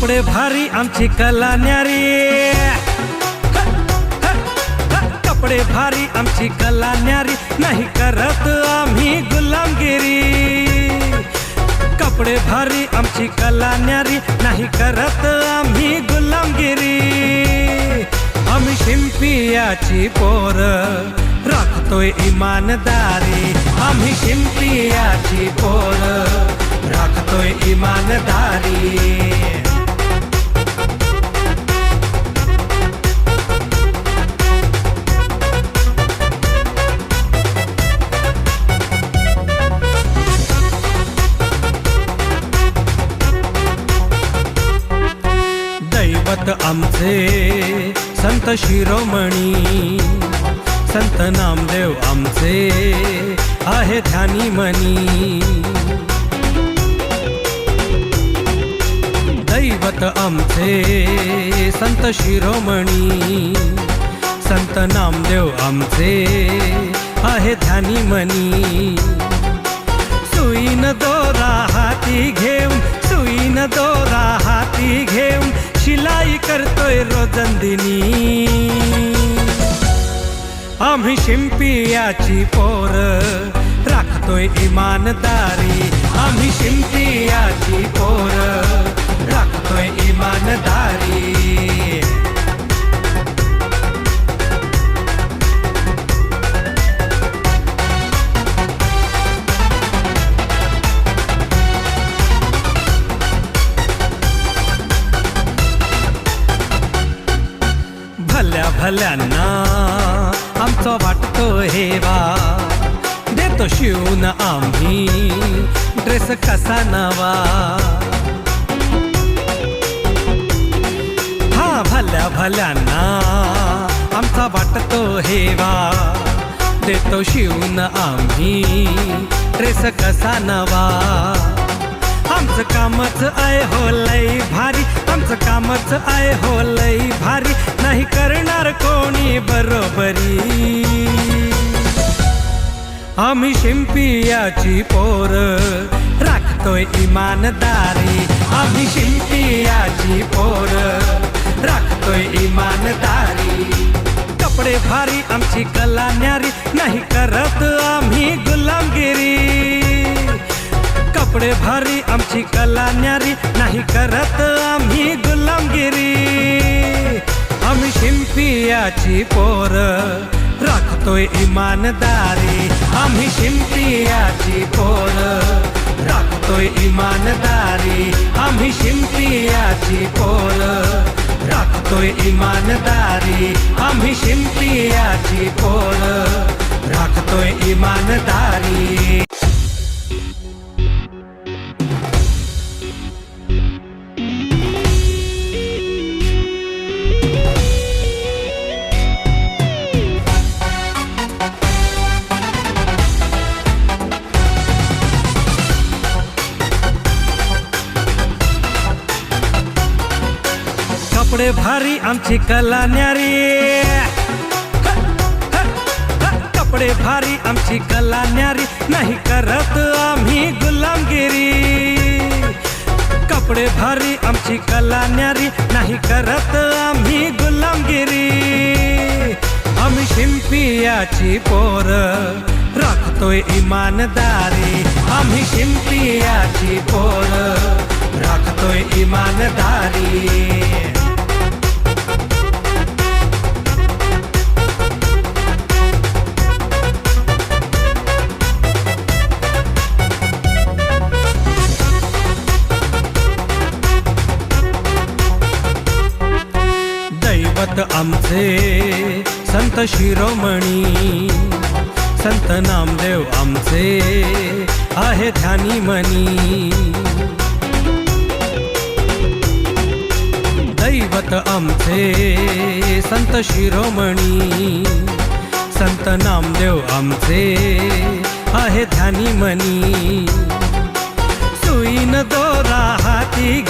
कपडे भारी आमची कला न्यारी. कपडे भारी आमची कला न्यारी. नाही करत आम्ही गुलामगिरी. कपडे भारी आमची कला न्यारी. नाही करत आम्ही गुलामगिरी. आम्ही शिंपियाची पोर राखतोय इमानदारी. आम्ही शिंपियाची पोर दैवत आमचे. संत शिरोमणी संत नामदेव आमचे. आहे ध्यानी मनी. दैवत आमचे संत शिरोमणी संत नामदेव आमचे. आहे ध्यानी मनी. सुईन दोरा हाती घेऊन करतोय रोजंदिनी आम्ही शिंपियाची पोर राखतोय इमानदारी आम्ही शिंपियाची पोर राखतोय इमानदारी भल्या भल्यांना आमचा वाटतो हेवा देतो शिवून आम्ही ड्रेस कसा नवा. हा भल्या भल्यांना आमचा वाटतो हेवा देतो शिवून आम्ही ड्रेस कसा नवा. आमचं कामच आहे हो लई भारी. आमचं कामच आहे हो लई भारी. नाही करणार कोणी बरोबरी. आम्ही शिंपियाची पोर राखतोय इमानदारी. आम्ही शिंपियाची पोर राखतोय इमानदारी. कपडे भारी आमची कला न्यारी. नाही करत आम्ही गुलामगिरी. कपडे भारी आमची कला न्यारी नाही करत आम्ही गुलामगिरी. आम्ही शिंपियाची पोर राखतोय इमानदारी. आम्ही शिंपियाची पोर राखतोय इमानदारी. आम्ही शिंपियाची पोर राखतोय इमानदारी. आम्ही शिंपियाची पोर राखतोय इमानदारी. कपडे भारी, आमची कला न्यारी। कपडे भारी, आमची कला न्यारी, नाही करत आम्ही गुलामगिरी। कपडे भारी, आमची कला न्यारी, नाही करत आम्ही गुलामगिरी। आम्ही शिंपियाची पोर राखतोय इमानदारी। आम्ही शिंपियाची पोर राखतोय इमानदारी। पत आमचे संत शिरोमणी संत नामदेव आमचे आहे ध्यानी मनी. दैवत आमचे संत शिरोमणी संत नामदेव आमचे आहे आहे ध्यानी मनी. सुईन दोरा हाती